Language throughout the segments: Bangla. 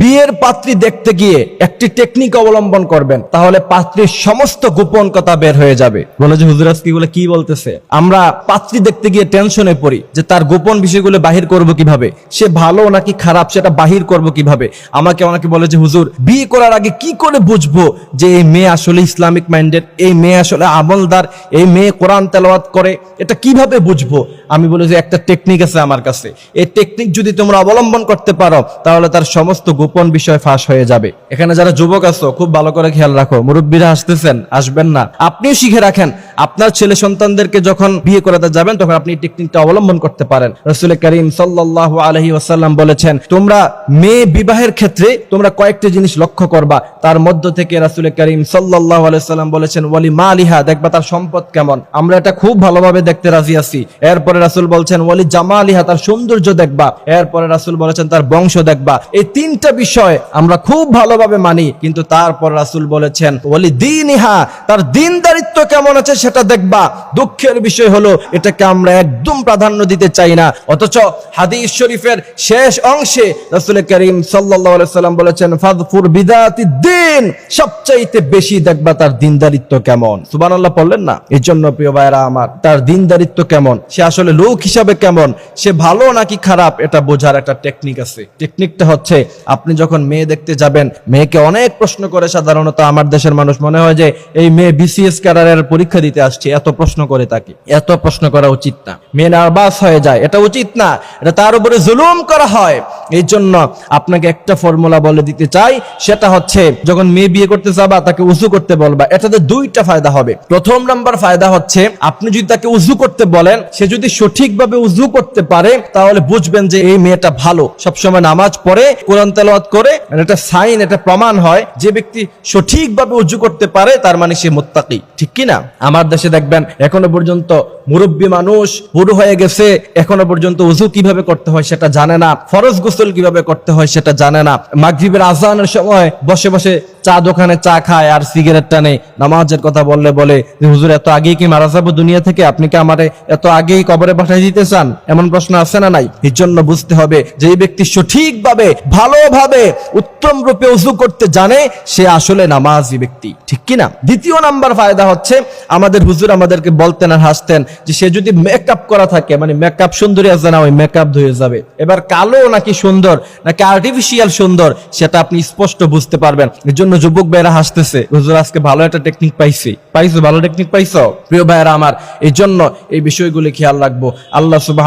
বিয়ের পাত্রী দেখতে গিয়ে একটি টেকনিক অবলম্বন করবেন তাহলে পাত্রীর সমস্ত গোপন কথা বের হয়ে যাবে। বলে যে হুজুরাজ কি বলে কি বলতেছে? আমরা পাত্রী দেখতে গিয়ে টেনশনে পড়ি যে তার গোপন বিষয়গুলো বাহির করব কীভাবে? সে ভালো নাকি খারাপ সেটা বাহির করব কীভাবে? আমাকে অনেকে বলে যে হুজুর বিয়ে করার আগে কি করে বুঝব যে এই মেয়ে আসলে ইসলামিক মাইন্ডেড এই মেয়ে আসলে আমলদার এই মেয়ে কোরআন তেলাওয়াত করে এটা কীভাবে বুঝব? আমি বলি যে একটা টেকনিক আছে আমার কাছে। এই টেকনিক যদি তোমরা অবলম্বন করতে পারো তাহলে তার সমস্ত গোপন বিষয় ফাঁস হয়ে যাবে? এখানে যারা যুবক আছো, খুব ভালো করে খেয়াল রাখো। মুরব্বীরা আসতেছেন আসবেন না। আপনিও শিখে রাখেন, আপনার ছেলে সন্তানদেরকে যখন বিয়ে করাতে যাবেন, তখন আপনি টেকনিকটা অবলম্বন করতে পারেন। রসুল করিম সাল্লাহ আলহি ওয়াসাল্লাম বলেছেন, তোমরা মেয়ে বিবাহের ক্ষেত্রে তোমরা কয়েকটি জিনিস লক্ষ্য করবা। তার মধ্য থেকে রাসুল করিম সাল্লাহ আলাইসাল্লাম বলেছেন ওয়ালি মালিহা দেখবা তার সম্পদ কেমন। আমরা এটা খুব ভালোভাবে দেখতে রাজি আছি। এরপরে রাসুল বলছেন ওয়ালি জামা আলিহা তার সৌন্দর্য দেখবা। এরপরে রাসুল বলেছেন, তার বংশ দেখবা। এই তিনটা বিষয় আমরা খুব ভালোভাবে মানি, কিন্তু তারপর রাসুল বলেছেন ওয়ালি দিনইহা তার দিনদারিত্ব কেমন আছে সেটা দেখবা। দুঃখের বিষয় হলো, এটাকে আমরা একদম প্রাধান্য দিতে চাই না। অথচ হাদিস শরীফের শেষ অংশে রাসুল করিম সাল্লাম বলেছেন ফাদফুর বিদাতি দিন সবচাইতে বেশি দেখবা তার দিনদারিত্ব কেমন। সুবহানাল্লাহ বললেন না? এই জন্য প্রিয় ভাইরা আমার, তার দিনদারিত্ব কেমন? সে আসলে লোক হিসাবে কেমন? সে ভালো নাকি খারাপ? এটা বোঝার একটা টেকনিক আছে। টেকনিকটা হচ্ছে আপনি যখন মেয়ে দেখতে যাবেন, মেয়েকে অনেক প্রশ্ন করে সাধারণত আমার দেশের মানুষ মনে হয় যে, এই মেয়ে বিসিএস ক্যাডারের পরীক্ষা দিতে আসছে, এত প্রশ্ন করে তাকে। এত প্রশ্ন করা উচিত না। মেয়ে নার্ভাস হয়ে যায়, এটা উচিত না। এটা তার উপরে জুলুম করা হয়। এই জন্য আপনাকে একটা ফর্মুলা বলে দিতে চাই। সেটা হচ্ছে, যখন মেয়ে বিয়ে করতে যাবা তাকে উজু করতে বলবা। এটাতে দুইটা ফায়দা হবে। প্রথম নাম্বার ফায়দা হচ্ছে, আপনি যদি তাকে উজু করতে বলেন, সে যদি সঠিকভাবে উজু করতে পারে, তাহলে বুঝবেন যে এই মেয়েটা ভালো। সবসময় নামাজ পড়ে, কোরআন তেলাওয়াত করে এটা সাইন, এটা প্রমাণ হয়, যে ব্যক্তি সঠিকভাবে উজু করতে পারে, তার মানে সে মোত্তাকি। ঠিক কি না আমার দেশে দেখবেন, এখনও পর্যন্ত মুরব্বী মানুষ বুড়ো হয়ে গেছে, এখনও পর্যন্ত উজু কীভাবে করতে হয় সেটা জানে না। ফরজ গোসল কীভাবে করতে হয় সেটা জানে না। মাগরিবের আজানের সময় বসে বসে চা দোকানে চা খায় আর সিগারেট টানে, নামাজের কথা বললে বলে যে, হুজুর, এত আগেই কি মারা যাব দুনিয়া থেকে? আপনি কি আমারে এত আগেই কবরে পাঠিয়ে দিতে চান? এমন প্রশ্ন আছে না নাই। এর জন্য বুঝতে হবে যে, এই ব্যক্তি সঠিকভাবে, ভালোভাবে উত্তম রূপে উজু করতে জানে সে আসলে নামাজি ব্যক্তি। ঠিক কি না দ্বিতীয় নাম্বার ফায়দা হচ্ছে, আমাদের হুজুর আমাদেরকে বলতেন আর হাসতেন যে, সে যদি মেকআপ করা থাকে মানে মেকআপ সুন্দরী আছে না, ওই মেকআপ ধুয়ে যাবে। এবার কালো নাকি সুন্দর, নাকি আর্টিফিশিয়াল সুন্দর, সেটা আপনি স্পষ্ট বুঝতে পারবেন। এর জন্য যুবক ভাইরা হাসতেছে, হুজুর, আজকে ভালো একটা টেকনিক পাইছি। পাইছো ভালো টেকনিক পাইছো? প্রিয় ভাইরা আমার এই জন্য এই বিষয়গুলি খেয়াল রাখব। আল্লাহ সুবাহ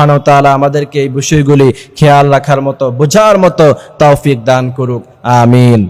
আমাদেরকে এই বিষয়গুলি খেয়াল রাখার মতো, বোঝার মতো তৌফিক দান করুক। আমিন।